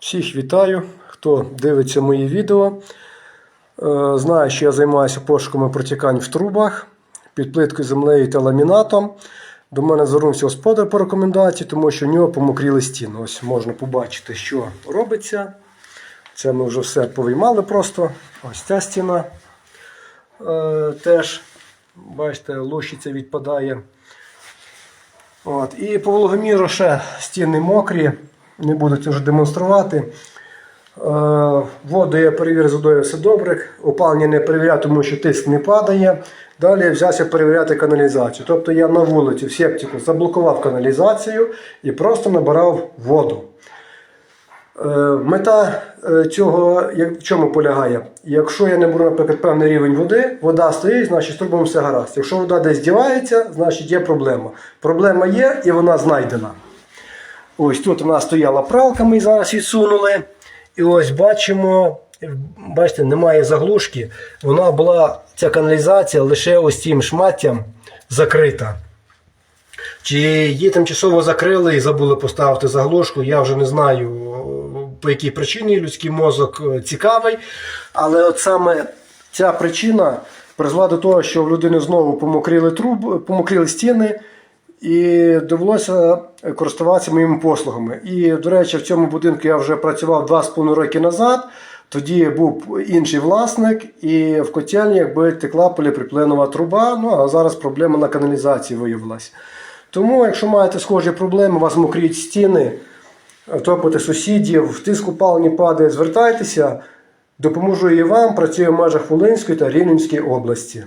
Всіх вітаю, хто дивиться мої відео. Е, Знає, що я займаюся пошуками протікань в трубах під плиткою землею та ламінатом. До мене звернувся господар по рекомендації, тому що в нього помокріли стіни. Ось можна побачити, що робиться. Це ми вже все повиймали просто. Ось ця стіна е, теж, бачите, лущиця відпадає. От. І по вологоміру ще стіни мокрі, не буду це демонструвати. Е, Воду я перевірив з водою все добре. Опалення не перевіряю, тому що тиск не падає. Далі я взявся перевіряти каналізацію. Тобто я на вулиці в септику заблокував каналізацію і просто набирав воду. Е, Мета е, цього в чому полягає? Якщо я не беру, наприклад, певний рівень води, вода стоїть, значить з трубами все гаразд. Якщо вода десь дівається, значить є проблема. Проблема є і вона знайдена. Ось тут у нас стояла пралка, ми зараз відсунули. І ось бачимо, бачите, немає заглушки. Вона була, ця каналізація лише ось цим шматтям закрита. Чи її тимчасово закрили і забули поставити заглушку, я вже не знаю, по якій причині людський мозок е, цікавий. Але от саме ця причина призвела до того, що в людини знову помокріли труб, помокріли стіни, і довелося користуватися моїми послугами. І, до речі, в цьому будинку я вже працював 2,5 роки назад. Тоді був інший власник, і в котельні якби текла поліприпленова труба. Ну а зараз проблема на каналізації виявилася. Тому, якщо маєте схожі проблеми, у вас мокріють стіни, топите сусідів, тиск опалення падає, звертайтеся, допоможу і вам, працюю в межах Волинської та Рівненської області.